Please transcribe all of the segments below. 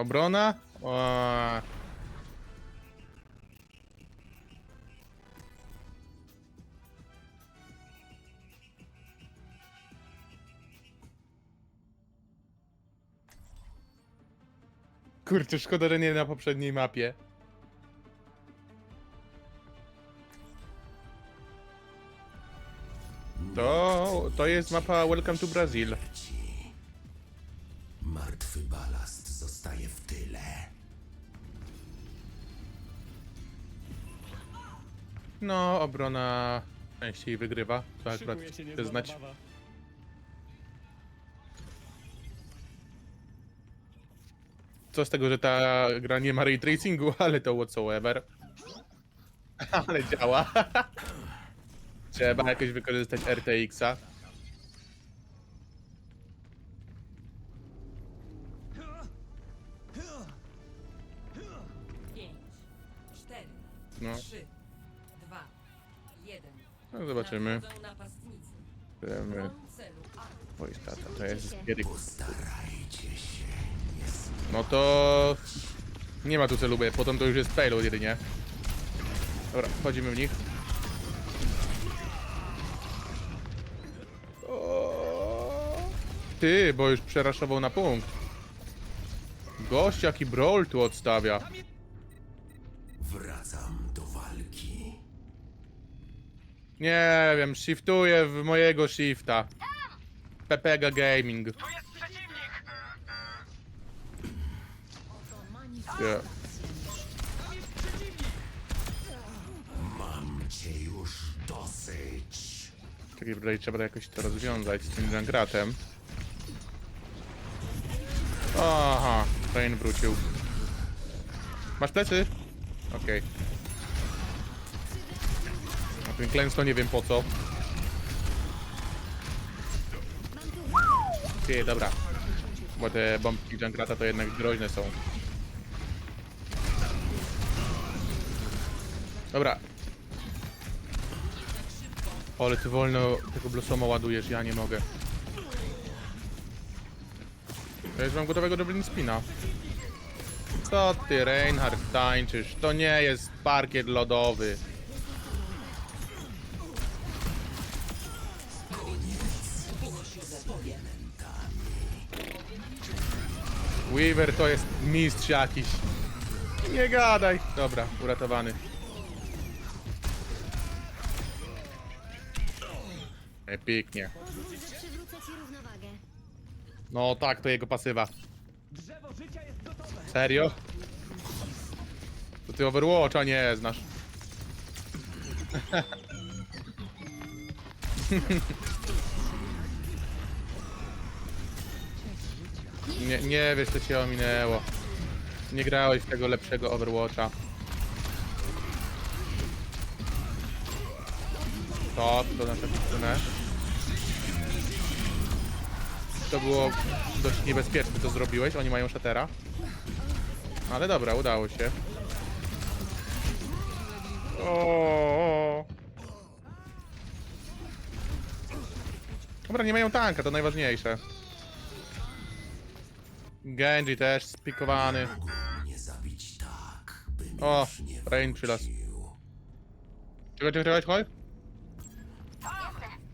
Obrona? O, Kurczę, szkoda, że nie na poprzedniej mapie. To, to jest mapa Welcome to Brazil. No, obrona częściej wygrywa. To akurat Szykuje się chcę niezła znać. zabawa. Co z tego, że ta gra nie ma ray tracingu, ale to whatsoever. Ale działa. Trzeba jakoś wykorzystać RTX-a. Pięć, cztery, No, trzy. No zobaczymy. Wiemy. Oj, tata, to jest Gieryk. No to... Nie ma tu celu B, potem to już jest payload jedynie. Dobra, wchodzimy w nich. Ty, bo już przeraszował na punkt. Gość jaki brawl tu odstawia. Nie wiem, shiftuję w mojego shifta. Pepega Gaming. Yeah. Mam cię już dosyć. Czekaj, tutaj trzeba jakoś to rozwiązać z tym Junkratem. Aha, Rain wrócił. Masz plecy? Okej. A ten klęs nie wiem po co. Ty, dobra. Bo te bombki Junkrata to jednak groźne są. Dobra, ale ty wolno tego blosoma ładujesz, ja nie mogę. Ja już mam gotowego Dublin Spina. Co ty, Reinhardt, tańczysz? To nie jest parkiet lodowy. Weaver to jest mistrz jakiś. Nie gadaj. Dobra, uratowany. Epiknie. No tak, to jego pasywa. Serio? To ty Overwatcha nie znasz. nie, nie wiesz, co cię ominęło. Nie grałeś tego lepszego Overwatcha. To, to nasza dziewczynę. To było dość niebezpieczne, co zrobiłeś. Oni mają shatera. Ale dobra, udało się. O. Dobra, nie mają tanka, to najważniejsze. Genji też spikowany. Nie zabić tak, O, Rain przylas. wrócił. Czekaj, czekaj, czekaj.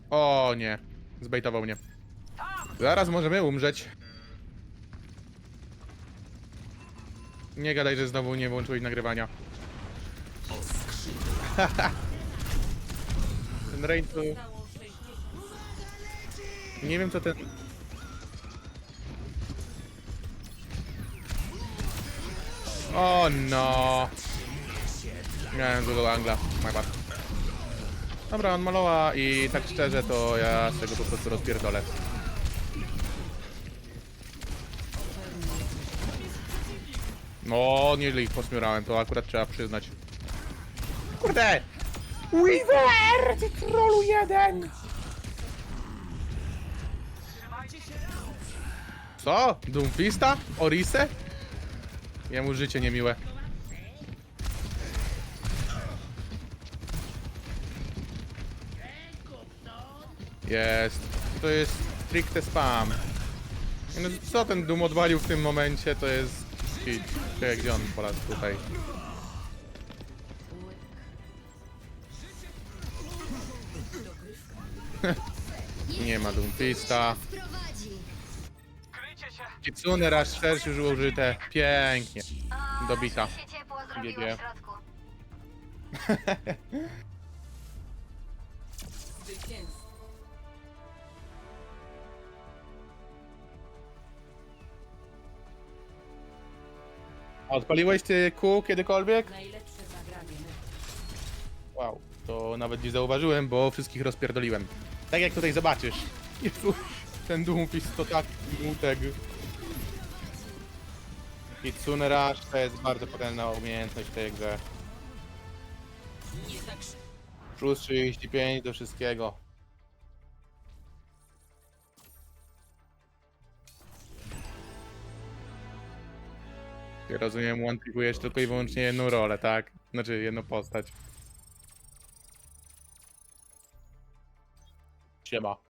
O nie, zbejtował mnie. Zaraz możemy umrzeć. Nie gadaj, że znowu nie włączyłeś nagrywania. ten Rain 60. Nie wiem co ten... O no! Miałem złego angla, my bad. Dobra, on malowa i tak szczerze to ja z tego po prostu rozpierdolę. No, nieźle ich posmiurałem, to akurat trzeba przyznać. Kurde! Weaver! Ty trollu jeden! Co? Doomfista? Orise? Jemu życie niemiłe. Jest. To jest stricte spam. No co ten Doom odwalił w tym momencie, to jest... Czekaj, gdzie on po raz tutaj? Nie ma Doomfista. Prowadzi. Kitsune raz też już użyte. Pięknie. Dobita. się ciepło zrobiło w środku. Zwycięstwo. A odpaliłeś ty kół kiedykolwiek? Najlepsze zagranie meczu. Wow, to nawet nie zauważyłem, bo wszystkich rozpierdoliłem. Tak jak tutaj zobaczysz. Jezu, ten Doomfist to tak głutek. Kitsune Rush to jest bardzo potężna umiejętność w tej grze. Plus 35 do wszystkiego. Ja rozumiem, one pikujesz tylko i wyłącznie jedną rolę, tak? Znaczy jedną postać. Siema.